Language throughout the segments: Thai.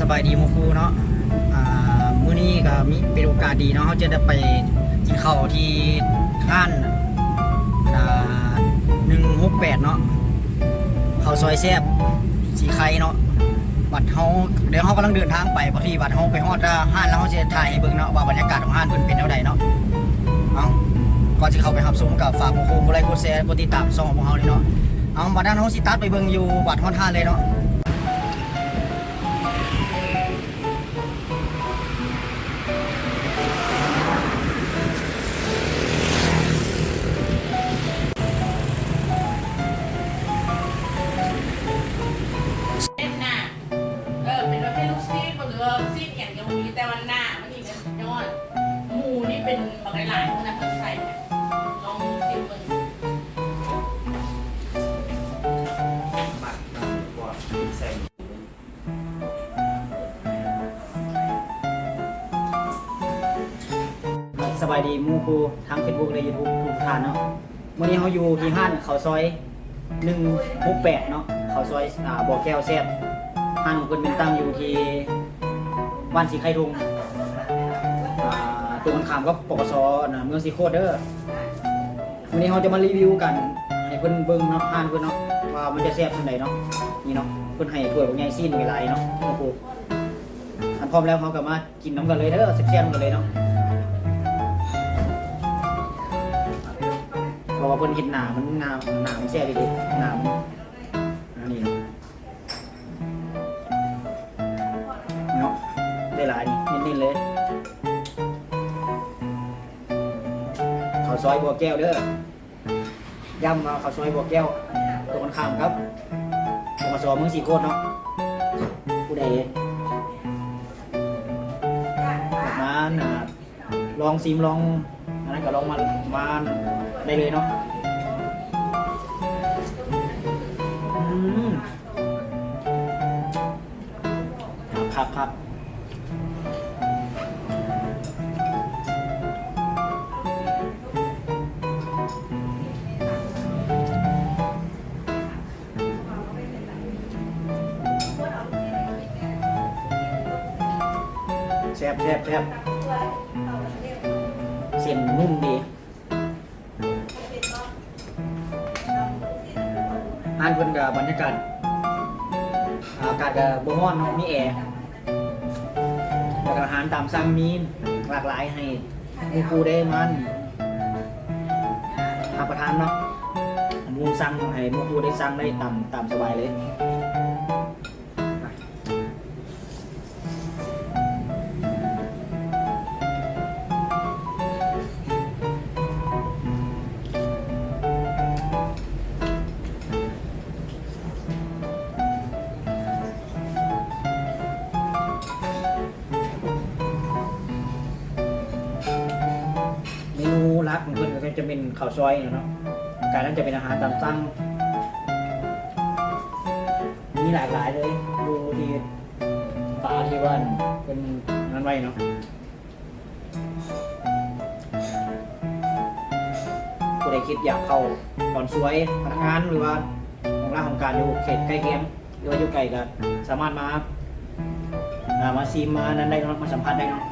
สบายดีมูครูเนาะมื้อนี้ก็มีเป็นโอกาสดีเนาะเขาจะได้ไปกินข้าวที่ร้านอ่า168เนาะข้าวซอยแซ่บสีไข่เนาะบัดเฮาเดี๋ยวเฮากำลังเดินทางไปพอดีบัดเฮาไปฮอดห้านแล้วเฮาจะถ่ายให้เบิ่งเนาะว่าบรรยากาศของห้านเพิ่นเป็นเท่าใดเนาะเอาก่อนสิเข้าไปรับชมกับฝากมูครูกดไลค์กดแชร์กดติดตามช่องของพวกเฮาเลยเนาะเอาบัดนั้นเฮาสิตัดไปเบิ่งอยู่บัดฮอดห้านเลยเนาะ สบายดีมูครูทาง Facebook และ YouTube ทุกท่านเนาะวันนี้เขาอยู่ที่ห้านเขาซอย168เนาะเขาซอยอ่าบ่อแก้วแซ่บห้านของเพิ่นเป็นตั้งอยู่ที่บ้านสีไข่ทุงอ่าตรงกันขามกับปกสนะเมืองสีโคตรเด้อวันนี้เขาจะมารีวิวกันให้เพิ่อนเบิ่งเนาะห้านเพิ่อนเนาะว่ามันจะแซ่บเท่าใดเนาะนี่เนาะเพิ่อนให้ถ้วยบักใหญ่ซีนไว้หลายเนาะมูครูอันพร้อมแล้วเขาก็มากินน้ำกันเลยเด้อแซ่บๆกันเลยเนาะ เพราะว่าเพิ่นเห็นหนามันงามหนามันแซ่บดีหนามนอันนี้เนาะได้หลายนี่นิ่นๆเลยข้าวซอยบัวแก้วเด้อย่ำมาข้าวซอยบัวแก้วตรงกันข้ามครับตรงกระสอบเมืองสี่โคตรเนาะผู้ใดแบบนั้นอะลองซิมลองอันนั้นก็ลองมามา ได้เลยเนาะครับครับแซ่บแซ่บแซ่บเส้นนุ่มดี เพิ่นกับบรรยากาศอากาศกับบ่ร้อนเนาะมีแอร์แล้วก็อาหารตามสั่งมีหลากหลายให้ผู้ครูได้มันรับประทานเนาะมูสั่งให้มูครูได้สั่งได้ตามตามสบายเลย เพิ่นก็จะเป็นข้าวซอยเนาะการนั้นจะเป็นอาหารตามสั่งมีหลากหลายเลย ดูที่ปลาที่ว่าเป็นนั้นไว้เนาะผู้ใดคิดอยากเข้าตอนสวยพนักงานหรือว่าของร้านของการอยู่เขตใกล้เคียงหรือว่าอยู่ไกลก็สามารถมาามาซีมมานั้นได้เนาะมาสัมผัสได้เนาะ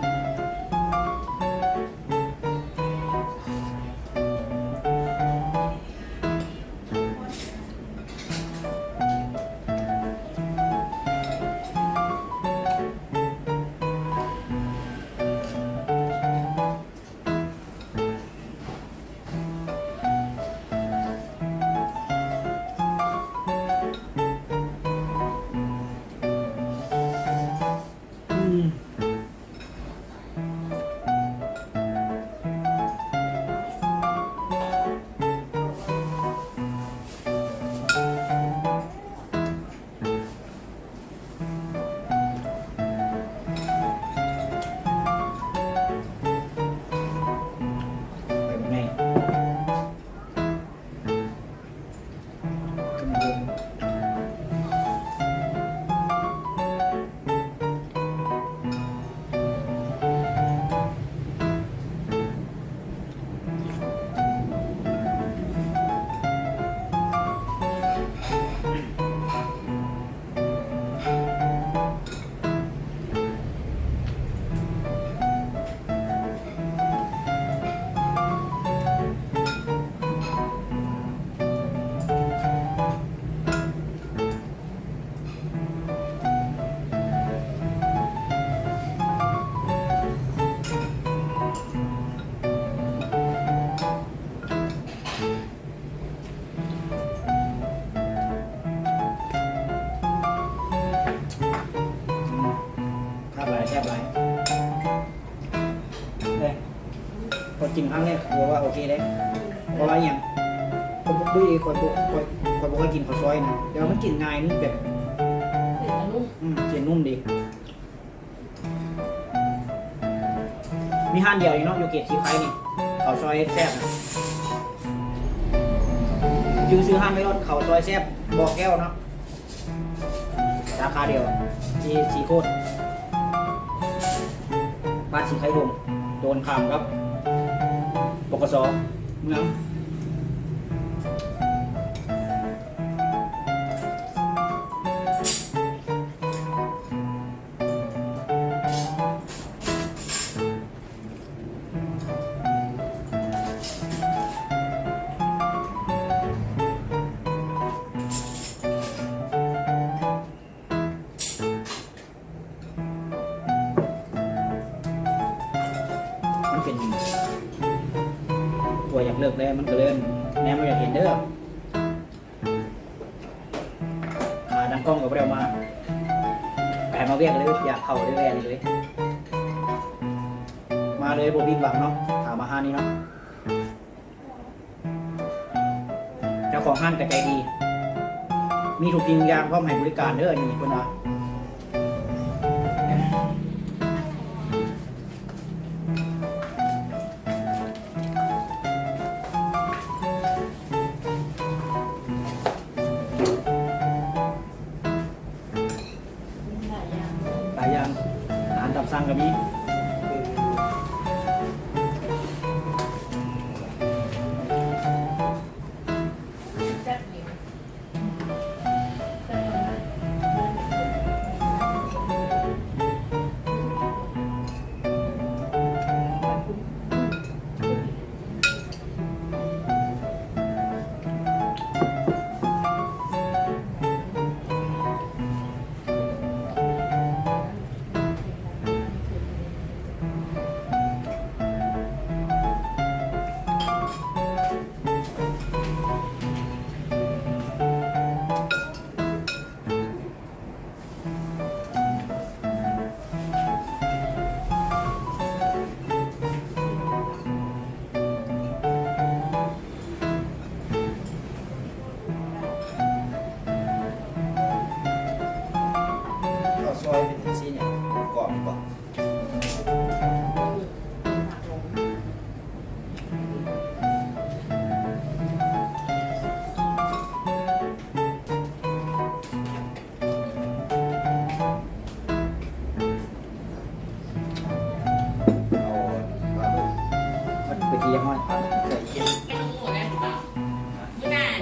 บหลายเลยพอกินครั้งแรกถือว่าโอเคเลยเพราะว่าอย่างคนบุกบุ้ยคนบุกคนคนบุกเคยกินข้าวซอยนะเดี๋ยวมันกินง่ายนี่แบบเผ็ดแต่นุ่มอืมกินนุ่มดี มีห้านเดียวเองเนาะอยู่เกตชีไคนี่ข้าวซอยแซ่บนะยืมซื้อห้านไม่รอดข้าวซอยแซ่บบอกแก้วเนาะราคาเดียวที่สีโคตร บ้านสิไข่ดงโดนขามครับปกสเมือง อยากเลิกแล้วมันก็เล่นแนมมันอยากเห็นเด้อขาดังกล้องกับเรามาไก่มาเวียกเลยอยากเข้าเลยแวนเลย มาเลยโบบินหวังเนาะถามมาห้านี้เนาะเจ้าของห้านกระใจดี มีถูกยิงยางพร้อมให้บริการเด้อนี่คนว่า อา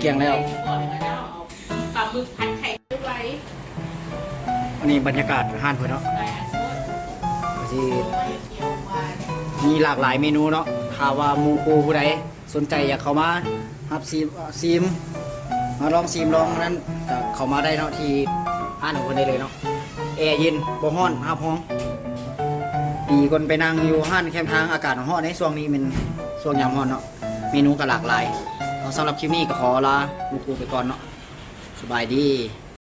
กลี้ยงแล้วก่อนแล้วเอาปลาหมึกผัดไข่ไว้อันนี้บรรยากาศห้านเพื่อนเนาะหลายอันสดก็สิไม่เคี่ยวหวานมีหลากหลายเมนูเนาะถ้าว่าหมูคูผู้ใดสนใจอยากเข้ามารับซีมซีมมาลองซีมลองนั้นก็เข้ามาได้เนาะที่ห้านของคนได้เลยเนาะแอร์เย็นบ่ฮ้อนครับห้องดีคนไปนั่งอยู่ห้านแคมป์ทางอากาศฮ้อนในช่วงนี้เป็นช่วงยามฮ้อนเนาะเมนูก็หลากหลายเอา สำหรับคลิปนี้ก็ขอลาหมูคูไปก่อนเนาะสบายดี